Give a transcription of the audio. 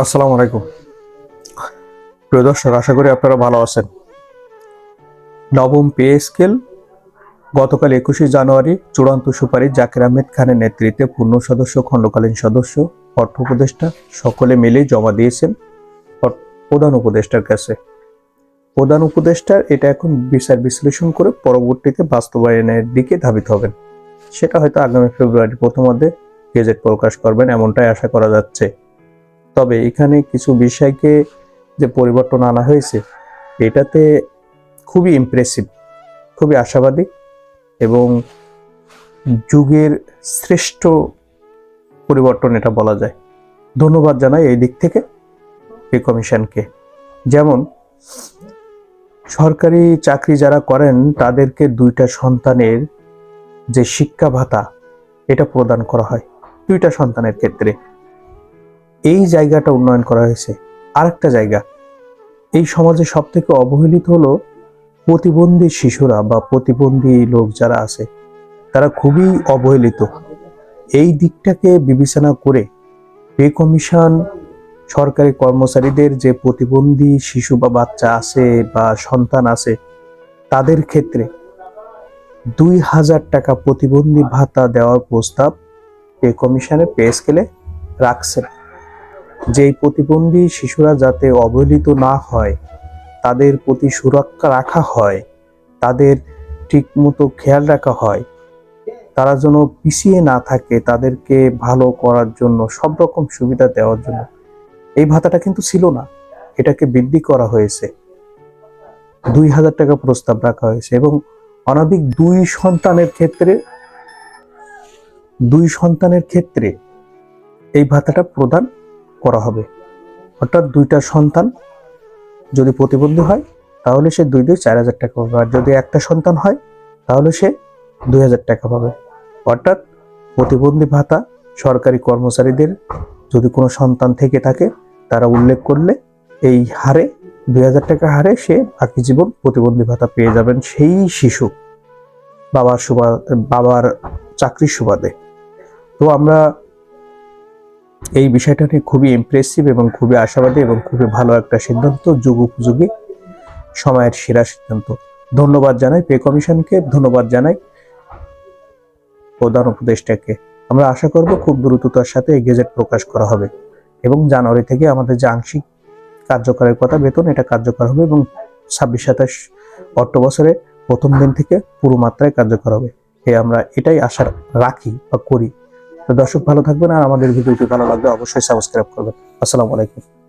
আসসালামু আলাইকুম। প্রিয় দর্শক, আশা করি আপনারা ভালো আছেন। নবম পে স্কেল, গতকাল একুশে জানুয়ারি, চূড়ান্ত সুপারিশ জাকির আহমেদ খানের নেতৃত্বে পূর্ণ সদস্য, খণ্ডকালীন সদস্য, অর্থ উপদেষ্টা সকলে মিলে জমা দিয়েছেন প্রধান উপদেষ্টার কাছে। প্রধান উপদেষ্টার এটা এখন বিচার বিশ্লেষণ করে পরবর্তীতে বাস্তবায়নের দিকে ধাবিত হবেন। সেটা হয়তো আগামী ফেব্রুয়ারি প্রথমার্ধে গেজেট প্রকাশ করবেন, এমনটাই আশা করা যাচ্ছে। তবে এখানে কিছু বিষয়কে যে পরিবর্তন আনা হয়েছে, এটাতে খুবই ইমপ্রেসিভ খুবই আশাবাদী এবং যুগের শ্রেষ্ঠ পরিবর্তন এটা বলা যায়। ধন্যবাদ জানাই এই দিক থেকে এই কমিশনকে। যেমন, সরকারি চাকরি যারা করেন, তাদেরকে দুইটা সন্তানের যে শিক্ষা ভাতা, এটা প্রদান করা হয়। দুইটা সন্তানের ক্ষেত্রে। এই জায়গাটা উন্নয়ন করা হয়েছে। আরেকটা জায়গা। এই সমাজে সব থেকে অবহেলিত হলো প্রতিবন্ধী শিশুরা বা প্রতিবন্ধী লোক যারা আছে, তারা খুবই অবহেলিত। এই দিকটাকে বিবেচনা করে পে কমিশন সরকারি কর্মচারীদের যে প্রতিবন্ধী শিশু বা বাচ্চা আছে বা সন্তান আছে, তাদের ক্ষেত্রে দুই হাজার টাকা প্রতিবন্ধী ভাতা দেওয়ার প্রস্তাব পে কমিশনের পে স্কেলে রাখছেন যে এই প্রতিবন্ধী শিশুরা যাতে অবহেলিত না হয়, তাদের প্রতি সুরক্ষা রাখা হয়, তাদের ঠিকমতো খেয়াল রাখা হয়, তারা যেন পিছিয়ে না থাকে, তাদেরকে ভালো করার জন্য, সব রকম সুবিধা দেওয়ার জন্য। এই ভাতাটা কিন্তু ছিল না, এটাকে বৃদ্ধি করা হয়েছে। দুই হাজার টাকা প্রস্তাব রাখা হয়েছে এবং অনাবিক দুই সন্তানের ক্ষেত্রে, দুই সন্তানের ক্ষেত্রে এই ভাতাটা প্রদান করা হবে। অর্থাৎ দুইটা সন্তান যদি প্রতিবন্ধী হয়, তাহলে সে দুই দুই চার হাজার টাকা পাবে। আর যদি একটা সন্তান হয়, তাহলে সে দুই হাজার টাকা পাবে। অর্থাৎ প্রতিবন্ধী ভাতা সরকারি কর্মচারীদের যদি কোনো সন্তান থেকে থাকে, তারা উল্লেখ করলে এই হারে, দুই হাজার টাকা হারে সে বাকি জীবন প্রতিবন্ধী ভাতা পেয়ে যাবেন সেই শিশু বাবার সুবাদ বাবার চাকরির সুবাদে। তো আমরা এই বিষয়টা নিয়ে খুবই ইমপ্রেসিভ এবং খুবই আশাবাদী এবং খুবই ভালো একটা সিদ্ধান্ত, যুগ উপযোগী সময়ের সেরা সিদ্ধান্ত। ধন্যবাদ জানাই পে কমিশনকে ধন্যবাদ জানাই প্রধান উপদেষ্টাকে। আমরা আশা করব খুব দ্রুততার সাথে এই গেজেট প্রকাশ করা হবে এবং জানুয়ারি থেকে আমাদের যে আংশিক কার্যকরের কথা, বেতন, এটা কার্যকর হবে এবং ছাব্বিশ, সাতাশ অর্থ বছরে প্রথম দিন থেকে পুরো মাত্রায় কার্যকর হবে। এ আমরা এটাই আশা রাখি বা করি। তো দর্শক ভালো থাকবেন আর আমাদের ভিডিওটি ভালো লাগবে অবশ্যই সাবস্ক্রাইব করবেন। আসসালামু আলাইকুম।